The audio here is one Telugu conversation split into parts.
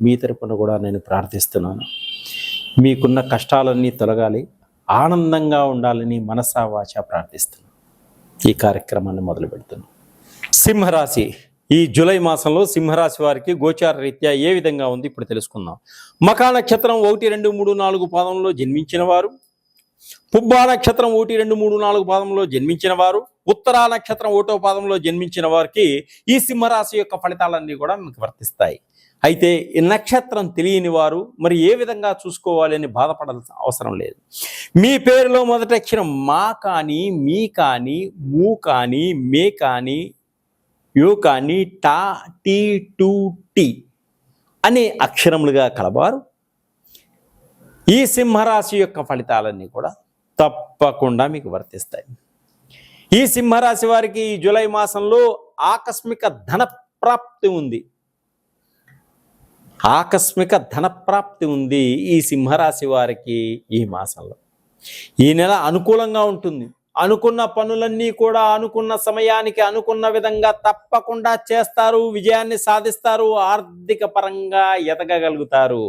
మీ తరపున కూడా నేను ప్రార్థిస్తున్నాను. మీకున్న కష్టాలన్నీ తొలగాలి ఆనందంగా ఉండాలని మనసా వాచ ప్రార్థిస్తున్నాను. ఈ కార్యక్రమాన్ని మొదలు పెడుతున్నాను. సింహరాశి ఈ జూలై మాసంలో సింహరాశి వారికి గోచార రీత్యా ఏ విధంగా ఉంది ఇప్పుడు తెలుసుకుందాం. మకా నక్షత్రం ఒకటి రెండు మూడు నాలుగు పాదంలో జన్మించిన వారు పుబ్బా నక్షత్రం ఒకటి రెండు మూడు నాలుగు పాదంలో జన్మించిన వారు ఉత్తరా నక్షత్రం ఓటో పాదంలో జన్మించిన వారికి ఈ సింహరాశి యొక్క ఫలితాలన్నీ కూడా మీకు వర్తిస్తాయి. అయితే ఈ నక్షత్రం తెలియని వారు మరి ఏ విధంగా చూసుకోవాలి అని బాధపడాల్సిన అవసరం లేదు. మీ పేరులో మొదటి అక్షరం మా కానీ మీ కానీ మూ కానీ మే కానీ యూ కానీ టా టీ టూ టీ అనే అక్షరములుగా కలవారు. ఈ సింహరాశి యొక్క ఫలితాలన్నీ కూడా తప్పకుండా మీకు వర్తిస్తాయి. ఈ సింహరాశి వారికి ఈ జూలై మాసంలో ఆకస్మిక ధన ప్రాప్తి ఉంది. ఆకస్మిక ధన ప్రాప్తి ఉంది ఈ సింహరాశి వారికి ఈ మాసంలో. ఈ నెల అనుకూలంగా ఉంటుంది. అనుకున్న పనులన్నీ కూడా అనుకున్న సమయానికి అనుకున్న విధంగా తప్పకుండా చేస్తారు విజయాన్ని సాధిస్తారు ఆర్థిక పరంగా ఎదగగలుగుతారు.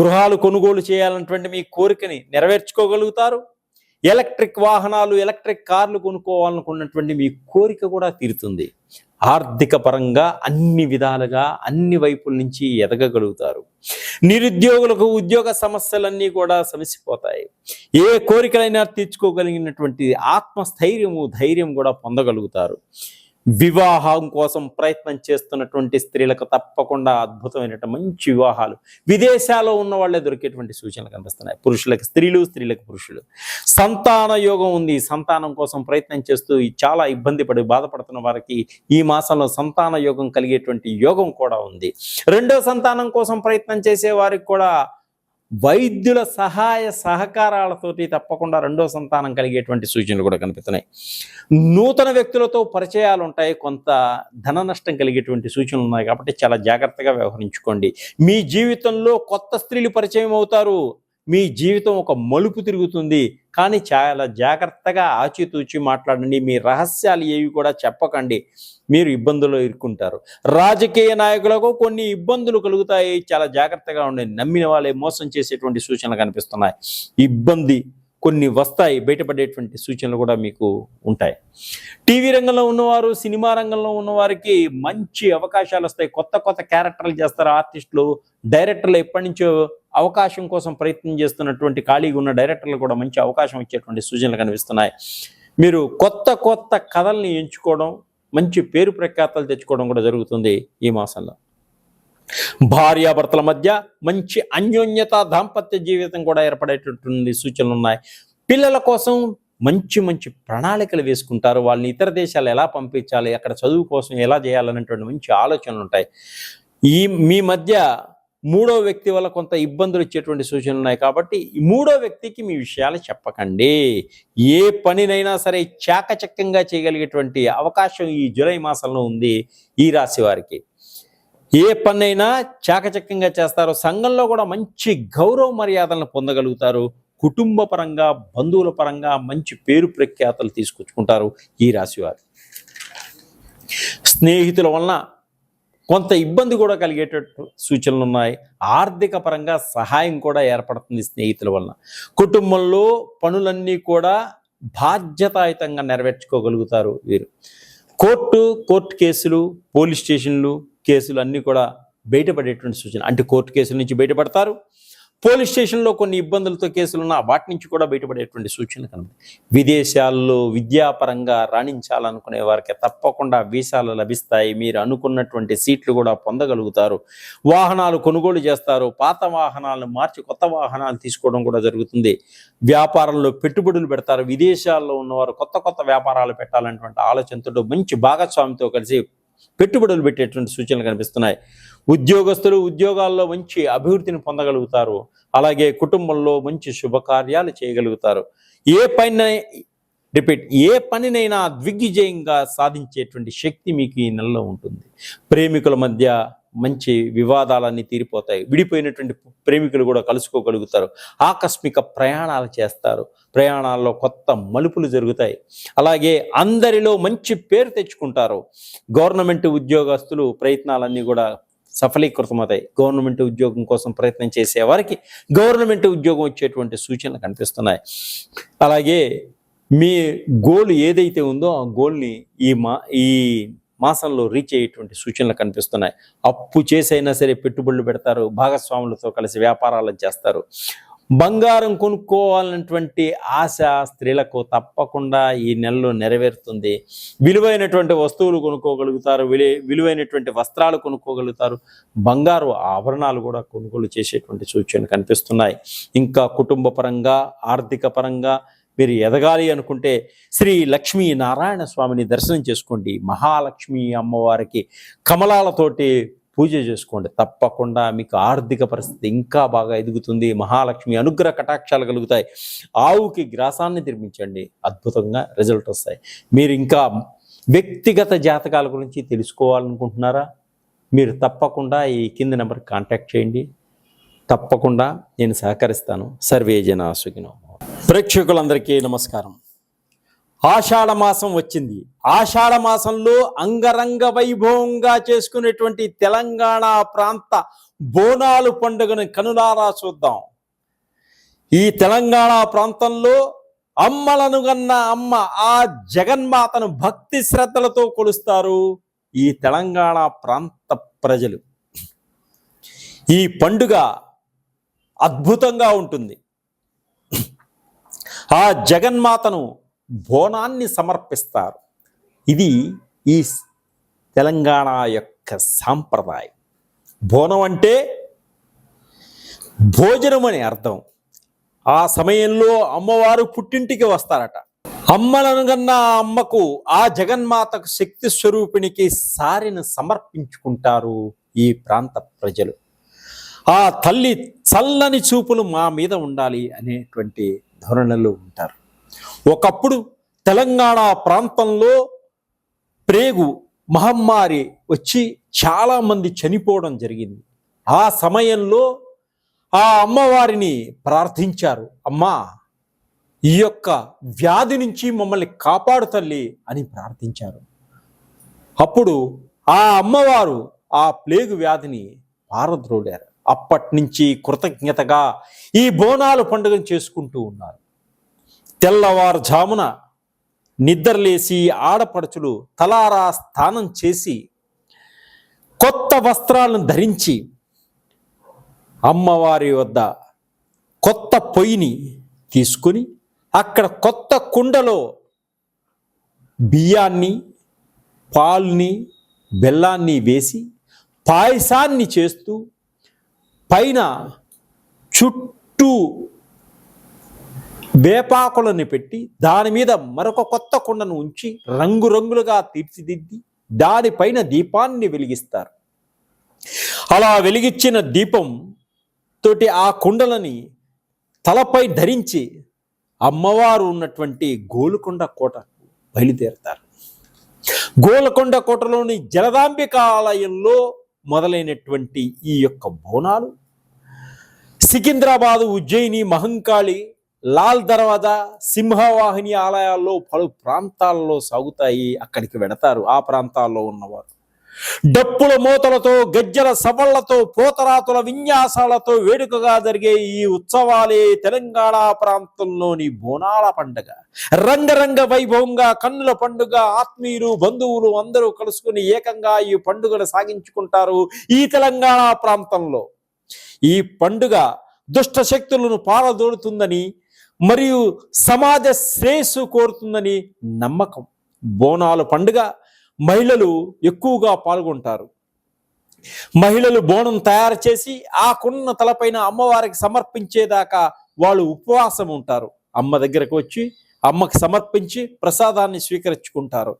గృహాలు కొనుగోలు చేయాలన్నటువంటి మీ కోరికని నెరవేర్చుకోగలుగుతారు. ఎలక్ట్రిక్ వాహనాలు ఎలక్ట్రిక్ కార్లు కొనుక్కోవాలనుకున్నటువంటి మీ కోరిక కూడా తీరుతుంది. ఆర్థిక పరంగా అన్ని విధాలుగా అన్ని వైపుల నుంచి ఎదగగలుగుతారు. నిరుద్యోగులకు ఉద్యోగ సమస్యలన్నీ కూడా సమసిపోతాయి. ఏ కోరికలైనా తీర్చుకోగలిగినటువంటి ఆత్మస్థైర్యము ధైర్యం కూడా పొందగలుగుతారు. వివాహం కోసం ప్రయత్నం చేస్తున్నటువంటి స్త్రీలకు తప్పకుండా అద్భుతమైన మంచి వివాహాలు. విదేశాల్లో ఉన్న వాళ్ళే దొరికేటువంటి సూచనలు కనిపిస్తున్నాయి. పురుషులకు స్త్రీలు స్త్రీలకు పురుషులు. సంతాన యోగం ఉంది. సంతానం కోసం ప్రయత్నం చేస్తూ చాలా ఇబ్బంది పడి బాధపడుతున్న వారికి ఈ మాసంలో సంతాన యోగం కలిగేటువంటి యోగం కూడా ఉంది. రెండో సంతానం కోసం ప్రయత్నం చేసే వారికి కూడా వైద్యుల సహాయ సహకారాలతోటి తప్పకుండా రెండో సంతానం కలిగేటువంటి సూచనలు కూడా కనిపిస్తున్నాయి. నూతన వ్యక్తులతో పరిచయాలు ఉంటాయి కొంత ధన నష్టం కలిగేటువంటి సూచనలు ఉన్నాయి కాబట్టి చాలా జాగ్రత్తగా వ్యవహరించుకోండి. మీ జీవితంలో కొత్త స్త్రీలు పరిచయం అవుతారు మీ జీవితం ఒక మలుపు తిరుగుతుంది. కానీ చాలా జాగ్రత్తగా ఆచితూచి మాట్లాడండి. మీ రహస్యాలు ఏవి కూడా చెప్పకండి. మీరు ఇబ్బందుల్లో ఇరుక్కుంటారు. రాజకీయ నాయకులకు కొన్ని ఇబ్బందులు కలుగుతాయి. చాలా జాగ్రత్తగా ఉండండి. నమ్మిన వాళ్ళే మోసం చేసేటువంటి సూచనలు కనిపిస్తున్నాయి. ఇబ్బంది కొన్ని వస్తాయి బయటపడేటువంటి సూచనలు కూడా మీకు ఉంటాయి. టీవీ రంగంలో ఉన్నవారు సినిమా రంగంలో ఉన్నవారికి మంచి అవకాశాలు వస్తాయి. కొత్త కొత్త క్యారెక్టర్లు చేస్తారు. ఆర్టిస్టులు డైరెక్టర్లు ఎప్పటి నుంచో అవకాశం కోసం ప్రయత్నం చేస్తున్నటువంటి ఖాళీగా ఉన్న డైరెక్టర్లు కూడా మంచి అవకాశం ఇచ్చేటువంటి సూచనలు కనిపిస్తున్నాయి. మీరు కొత్త కొత్త కథల్ని ఎంచుకోవడం మంచి పేరు ప్రఖ్యాతలు తెచ్చుకోవడం కూడా జరుగుతుంది ఈ మాసంలో. భార్యాభర్తల మధ్య మంచి అన్యోన్యత దాంపత్య జీవితం కూడా ఏర్పడేటటువంటి సూచనలు ఉన్నాయి. పిల్లల కోసం మంచి మంచి ప్రణాళికలు వేసుకుంటారు. వాళ్ళని ఇతర దేశాలు ఎలా పంపించాలి అక్కడ చదువు కోసం ఎలా చేయాలనేటువంటి మంచి ఆలోచనలు ఉంటాయి. ఈ మీ మధ్య మూడో వ్యక్తి వల్ల కొంత ఇబ్బందులు వచ్చేటువంటి సూచనలు ఉన్నాయి కాబట్టి మూడో వ్యక్తికి మీ విషయాలు చెప్పకండి. ఏ పనినైనా సరే చాకచక్యంగా చేయగలిగేటువంటి అవకాశం ఈ జూలై మాసంలో ఉంది ఈ రాశి వారికి. ఏ పనైనా చాకచక్యంగా చేస్తారో సంఘంలో కూడా మంచి గౌరవ మర్యాదలను పొందగలుగుతారు. కుటుంబ పరంగా బంధువుల పరంగా మంచి పేరు ప్రఖ్యాతలు తీసుకొచ్చుకుంటారు ఈ రాశివారు. స్నేహితుల వలన కొంత ఇబ్బంది కూడా కలిగేటట్టు సూచనలు ఉన్నాయి. ఆర్థిక పరంగా సహాయం కూడా ఏర్పడుతుంది స్నేహితుల వలన. కుటుంబంలో పనులన్నీ కూడా బాధ్యతాయుతంగా నెరవేర్చుకోగలుగుతారు వీరు. కోర్టు కోర్టు కేసులు పోలీస్ స్టేషన్లు కేసులు అన్నీ కూడా బయటపడేటువంటి సూచన. అంటే కోర్టు కేసుల నుంచి బయటపడతారు. పోలీస్ స్టేషన్లో కొన్ని ఇబ్బందులతో కేసులు ఉన్నా వాటి నుంచి కూడా బయటపడేటువంటి సూచన కనబడి విదేశాల్లో విద్యాపరంగా రాణించాలనుకునే వారికి తప్పకుండా వీసాలు లభిస్తాయి. మీరు అనుకున్నటువంటి సీట్లు కూడా పొందగలుగుతారు. వాహనాలు కొనుగోలు చేస్తారు. పాత వాహనాలను మార్చి కొత్త వాహనాలు తీసుకోవడం కూడా జరుగుతుంది. వ్యాపారంలో పెట్టుబడులు పెడతారు. విదేశాల్లో ఉన్నవారు కొత్త కొత్త వ్యాపారాలు పెట్టాలనేటువంటి ఆలోచనతో మంచి భాగస్వామితో కలిసి పెట్టుబడులు పెట్టేటువంటి సూచనలు కనిపిస్తున్నాయి. ఉద్యోగస్తులు ఉద్యోగాల్లో మంచి అభివృద్ధిని పొందగలుగుతారు. అలాగే కుటుంబంలో మంచి శుభకార్యాలు చేయగలుగుతారు. ఏ పని రిపీట్ ఏ పనినైనా దిగ్విజయంగా సాధించేటువంటి శక్తి మీకు ఈ నెలలో ఉంటుంది. ప్రేమికుల మధ్య మంచి వివాదాలన్నీ తీరిపోతాయి. విడిపోయినటువంటి ప్రేమికులు కూడా కలుసుకోగలుగుతారు. ఆకస్మిక ప్రయాణాలు చేస్తారు. ప్రయాణాల్లో కొత్త మలుపులు జరుగుతాయి. అలాగే అందరిలో మంచి పేరు తెచ్చుకుంటారు. గవర్నమెంట్ ఉద్యోగస్తులు ప్రయత్నాలన్నీ కూడా సఫలీకృతమవుతాయి. గవర్నమెంట్ ఉద్యోగం కోసం ప్రయత్నం చేసే వారికి గవర్నమెంట్ ఉద్యోగం వచ్చేటువంటి సూచనలు కనిపిస్తున్నాయి. అలాగే మీ గోల్ ఏదైతే ఉందో ఆ గోల్ని ఈ మా ఈ మాసంలో రీచ్ అయ్యేటువంటి సూచనలు కనిపిస్తున్నాయి. అప్పు చేసైనా సరే పెట్టుబడులు పెడతారు భాగస్వాములతో కలిసి వ్యాపారాలు చేస్తారు. బంగారం కొనుక్కోవాలన్నటువంటి ఆశ స్త్రీలకు తప్పకుండా ఈ నెలలో నెరవేరుతుంది. విలువైనటువంటి వస్తువులు కొనుక్కోగలుగుతారు విలు విలువైనటువంటి వస్త్రాలు కొనుక్కోగలుగుతారు. బంగారు ఆభరణాలు కూడా కొనుగోలు చేసేటువంటి సూచనలు కనిపిస్తున్నాయి. ఇంకా కుటుంబ పరంగా ఆర్థిక పరంగా మీరు ఎదగాలి అనుకుంటే శ్రీ లక్ష్మీ నారాయణ స్వామిని దర్శనం చేసుకోండి. మహాలక్ష్మి అమ్మవారికి కమలాలతోటి పూజ చేసుకోండి. తప్పకుండా మీకు ఆర్థిక పరిస్థితి ఇంకా బాగా ఎదుగుతుంది. మహాలక్ష్మి అనుగ్రహ కటాక్షాలు కలుగుతాయి. ఆవుకి గ్రాసాన్ని నిర్మించండి. అద్భుతంగా రిజల్ట్ వస్తాయి. మీరు ఇంకా వ్యక్తిగత జాతకాల గురించి తెలుసుకోవాలనుకుంటున్నారా? మీరు తప్పకుండా ఈ కింది నెంబర్ కాంటాక్ట్ చేయండి. తప్పకుండా నేను సహకరిస్తాను. సర్వే జన ప్రేక్షకులందరికీ నమస్కారం. ఆషాఢ మాసం వచ్చింది. ఆషాఢ మాసంలో అంగరంగ వైభవంగా చేసుకునేటువంటి తెలంగాణ ప్రాంత బోనాలు పండుగను కనులారా చూద్దాం. ఈ తెలంగాణ ప్రాంతంలో అమ్మలను గన్న అమ్మ ఆ జగన్మాతను భక్తి శ్రద్ధలతో కొలుస్తారు ఈ తెలంగాణ ప్రాంత ప్రజలు. ఈ పండుగ అద్భుతంగా ఉంటుంది. ఆ జగన్మాతను బోనాన్ని సమర్పిస్తారు. ఇది ఈ తెలంగాణ యొక్క సాంప్రదాయం. బోనం అంటే భోజనం అని అర్థం. ఆ సమయంలో అమ్మవారు పుట్టింటికి వస్తారట. అమ్మలను కన్నా అమ్మకు ఆ జగన్మాతకు శక్తి స్వరూపిణికి సారిని సమర్పించుకుంటారు ఈ ప్రాంత ప్రజలు. ఆ తల్లి చల్లని చూపులు మా మీద ఉండాలి అనేటువంటి ధోరణిలో ఉంటారు. ఒకప్పుడు తెలంగాణ ప్రాంతంలో ప్రేగు మహమ్మారి వచ్చి చాలామంది చనిపోవడం జరిగింది. ఆ సమయంలో ఆ అమ్మవారిని ప్రార్థించారు అమ్మా ఈ యొక్క వ్యాధి నుంచి మమ్మల్ని కాపాడు తల్లి అని ప్రార్థించారు. అప్పుడు ఆ అమ్మవారు ఆ ప్లేగు వ్యాధిని పారద్రోడారు అప్పటి నుంచి కృతజ్ఞతగా ఈ బోనాలు పండుగను చేసుకుంటూ ఉన్నారు. తెల్లవారుజామున నిద్రలేసి ఆడపడుచులు తలారా స్నానం చేసి కొత్త వస్త్రాలను ధరించి అమ్మవారి వద్ద కొత్త పొయ్యిని తీసుకుని అక్కడ కొత్త కుండలో బియ్యాన్ని పాలుని బెల్లాన్ని వేసి పాయసాన్ని చేస్తూ పైన చుట్టూ వేపాకులను పెట్టి దాని మీద మరొక కొత్త కుండను ఉంచి రంగురంగులుగా తీర్చిదిద్ది దానిపైన దీపాన్ని వెలిగిస్తారు. అలా వెలిగించిన దీపం తోటి ఆ కుండలని తలపై ధరించి అమ్మవారు ఉన్నటువంటి గోలుకొండ కోట బయలుదేరతారు. గోలకొండ కోటలోని జలదాంబిక ఆలయంలో మొదలైనటువంటి ఈ యొక్క బోనాలు సికింద్రాబాదు ఉజ్జయిని మహంకాళి లాల్ దర్వాజా సింహవాహిని ఆలయాల్లో పలు ప్రాంతాల్లో సాగుతాయి. అక్కడికి వెడతారు ఆ ప్రాంతాల్లో ఉన్నవారు. డప్పుల మూతలతో గజ్జల సవళ్ళతో పోతరాతుల విన్యాసాలతో వేడుకగా జరిగే ఈ ఉత్సవాలే తెలంగాణ ప్రాంతంలోని బోనాల పండుగ. రంగరంగ వైభవంగా కన్నుల పండుగ ఆత్మీయులు బంధువులు అందరూ కలుసుకుని ఏకంగా ఈ పండుగను సాగించుకుంటారు ఈ తెలంగాణ ప్రాంతంలో. ఈ పండుగ దుష్ట శక్తులను పారదోడుతుందని మరియు సమాజ శ్రేయస్సు కోరుతుందని నమ్మకం. బోనాలు పండుగ మహిళలు ఎక్కువగా పాల్గొంటారు. మహిళలు బోనం తయారు చేసి ఆ కుండ తలపైన అమ్మవారికి సమర్పించేదాకా వాళ్ళు ఉపవాసం ఉంటారు. అమ్మ దగ్గరకు వచ్చి అమ్మకి సమర్పించి ప్రసాదాన్ని స్వీకరించుకుంటారు.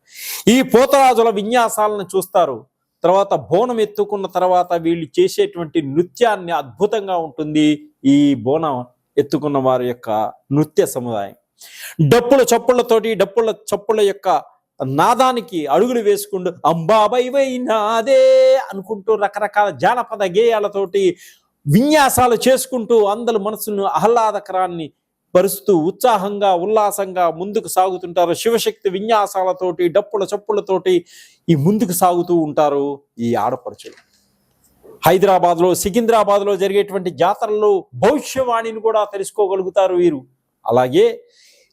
ఈ పోతరాజుల విన్యాసాలను చూస్తారు. తర్వాత బోనం ఎత్తుకున్న తర్వాత వీళ్ళు చేసేటువంటి నృత్యాన్ని అద్భుతంగా ఉంటుంది ఈ బోనం ఎత్తుకున్న వారి యొక్క నృత్య సముదాయం. డప్పుల చప్పుళ్ళతోటి డప్పుల చప్పుల యొక్క నాదానికి అడుగులు వేసుకుంటూ అంబాబై వై నాదే అనుకుంటూ రకరకాల జానపద గేయాలతోటి విన్యాసాలు చేసుకుంటూ అందరి మనసును ఆహ్లాదకరాన్ని పరుస్తూ ఉత్సాహంగా ఉల్లాసంగా ముందుకు సాగుతుంటారు. శివశక్తి విన్యాసాలతోటి డప్పుల చప్పులతోటి ఈ ముందుకు సాగుతూ ఉంటారు ఈ ఆడపడుచులు. హైదరాబాద్లో సికింద్రాబాద్లో జరిగేటువంటి జాతరలో భవిష్యవాణిని కూడా తెలుసుకోగలుగుతారు వీరు. అలాగే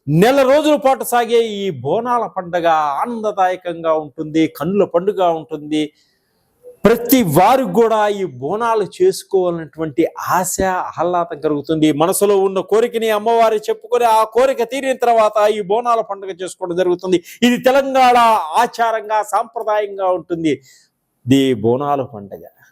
నెల రోజుల పాటు సాగే ఈ బోనాల పండగ ఆనందదాయకంగా ఉంటుంది కన్నుల పండుగ ఉంటుంది. ప్రతి వారు కూడా ఈ బోనాలు చేసుకోవాలన్నటువంటి ఆశ ఆహ్లాదం కలుగుతుంది. మనసులో ఉన్న కోరికని అమ్మవారి చెప్పుకొని ఆ కోరిక తీరిన తర్వాత ఈ బోనాల పండుగ చేసుకోవడం జరుగుతుంది. ఇది తెలంగాణ ఆచారంగా సాంప్రదాయంగా ఉంటుంది. ది బోనాల పండుగ.